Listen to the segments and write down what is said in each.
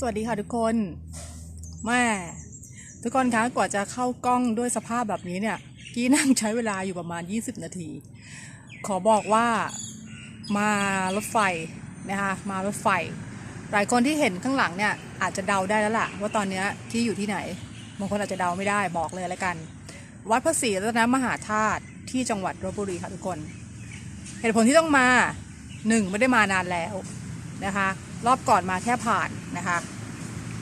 สวัสดีค่ะทุกคนแม่ทุกคนคะกว่าจะเข้ากล้องด้วยสภาพแบบนี้เนี่ยกี้นั่งใช้เวลาอยู่ประมาณ 20 นาที ขอบอกว่ามารถไฟนะคะมารถไฟ หลายคนที่เห็นข้างหลังเนี่ยอาจจะเดาได้แล้วล่ะ ว่าตอนเนี้ยกี้อยู่ที่ไหนบางคนอาจจะเดาไม่ได้บอกเลยแล้วกัน วัดพระศรีรัตนมหาธาตุที่จังหวัดลบบุรีค่ะทุกคน เหตุผลที่ต้องมาหนึ่งไม่ได้มานานแล้วนะคะ รอบก่อนมาแค่ผ่านนะคะ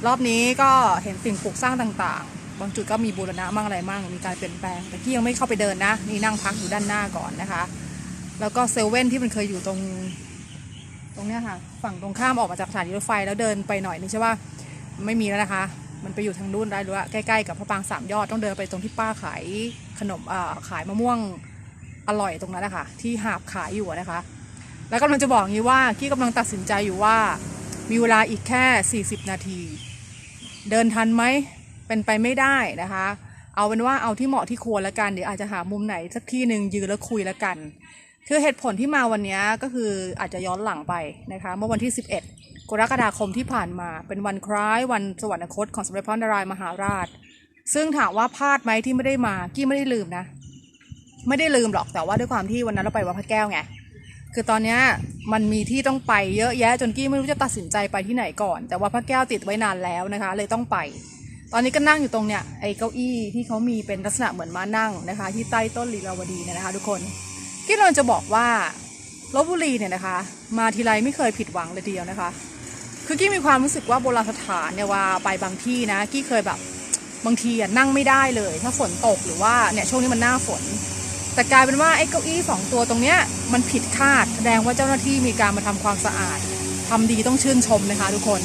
รอบนี้ก็เห็นสิ่งปลูกสร้างต่างๆ บางจุดก็มีบูรณะมั่งอะไรมั่งมีการเปลี่ยนแปลง แต่ที่ยังไม่เข้าไปเดินนะ นี่นั่งพักอยู่ด้านหน้าก่อนนะคะ แล้วก็เซเว่นที่มันเคยอยู่ตรง ตรงเนี้ยค่ะ ฝั่งตรงข้ามออกมาจากสถานีรถไฟแล้วเดินไปหน่อยนึงใช่ป่ะไม่มีแล้วนะคะ มันไปอยู่ทางนู้นได้หรือว่าใกล้ๆกับพระปางสามยอดต้องเดินไปตรงที่ป้าขายขนมขายมะม่วงอร่อยตรงนั้นนะคะที่หาบขายอยู่นะคะ แล้วกำลังจะบอกงี้ว่ากี้กำลังตัดสินใจอยู่ว่า มีเวลาอีกแค่ 40 นาที เดินทันไหมเป็นไปไม่ได้นะคะ เอาเป็นว่าเอาที่เหมาะที่ควรแล้วกันเดี๋ยวอาจจะหามุมไหนสักที่หนึ่งยืนแล้วคุยแล้วกัน คือเหตุผลที่มาวันนี้ก็คืออาจจะย้อนหลังไปนะคะ เมื่อวันที่ 11 กรกฎาคมที่ผ่านมา เป็นวันคล้ายวันสวรรคตของสมเด็จพระนารายมหาราช ซึ่งถามว่าพลาดไหมที่ไม่ได้มากี้ไม่ได้ลืมนะ ไม่ได้ลืมหรอกแต่ว่าด้วยความที่วันนั้นเราไปวัดพระแก้วไง คือตอนนี้มันมีที่ต้องไปเยอะแยะจนกี้ไม่รู้จะตัดสินใจไปที่ไหนก่อน แต่ว่าพระแก้วติดไว้นานแล้วนะคะ เลยต้องไป ตอนนี้ก็นั่งอยู่ตรงเนี้ยไอ้เก้าอี้ที่เขามีเป็นลักษณะเหมือนม้านั่งนะคะ ที่ใต้ต้นลีลาวดีเนี่ยนะคะ ทุกคนกี้เราจะบอกว่าลบบุรีเนี่ยนะคะ มาทีไรไม่เคยผิดหวังเลยทีเดียวนะคะ คือกี้มีความรู้สึกว่าโบราณสถานเนี่ยว่าไปบางที่นะกี้เคยแบบบางทีอะนั่งไม่ได้เลย ถ้าฝนตกหรือว่าเนี่ยช่วงนี้มันหน้าฝน แต่กลายเป็นว่าไอ้เก้าอี้สองตัวตรงเนี้ยมันผิดคาดแสดงว่าเจ้าหน้าที่มีการมาทำความสะอาดทำดีต้องชื่นชมนะคะทุกคน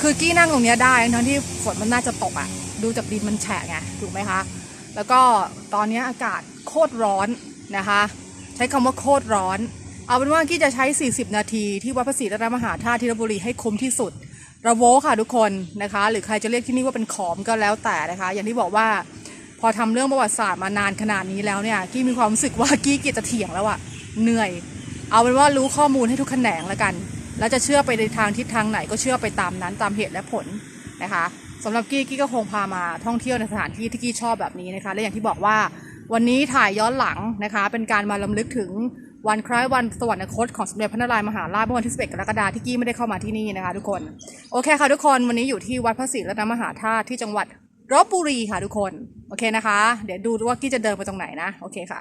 คือกี้นั่งตรงเนี้ยได้ทั้งที่ฝนมันน่าจะตกอะ่ะ ดูจากดินมันแฉะไงถูกไหมคะ แล้วก็ตอนนี้อากาศโคตรร้อนนะคะ ใช้คำว่าโคตรร้อน เอาเป็นว่ากี้จะใช้ 40 นาทีที่วัดพระศรีรัตนมหาธาตุที่ลบบุรีให้คุ้มที่สุดระโวค่ะทุกคนนะคะ หรือใครจะเรียกที่นี่ว่าเป็นขอมก็แล้วแต่นะคะ อย่างที่บอกว่า พอทำเรื่องประวัติศาสตร์มานานขนาดนี้แล้วเนี่ยกี้มีความรู้สึกว่ากี้เกียจจะเถียงแล้วอะเหนื่อย เอาเป็นว่ารู้ข้อมูลให้ทุกแขนงแล้วกัน แล้วจะเชื่อไปในทางทิศทางไหนก็เชื่อไปตามนั้นตามเหตุและผลนะคะสำหรับกี้กี้ก็คงพามาท่องเที่ยวในสถานที่ที่กี้ชอบแบบนี้นะคะและอย่างที่บอกว่าวันนี้ถ่ายย้อนหลังนะคะ เป็นการมาลำลึกถึงวันคล้ายวันสวรรคตของสมเด็จพระนารายณ์มหาราชเมื่อวันที่ 11 กรกฎาคมที่กี้ไม่ได้เข้ามาที่นี่นะคะ ทุกคน โอเคค่ะทุกคนวันนี้อยู่ที่วัดพระศรีรัตนมหาธาตุที่จังหวัด รบบุรีค่ะทุกคน โอเคนะคะ เดี๋ยวดูว่ากี้จะเดินไปตรงไหนนะ โอเคค่ะ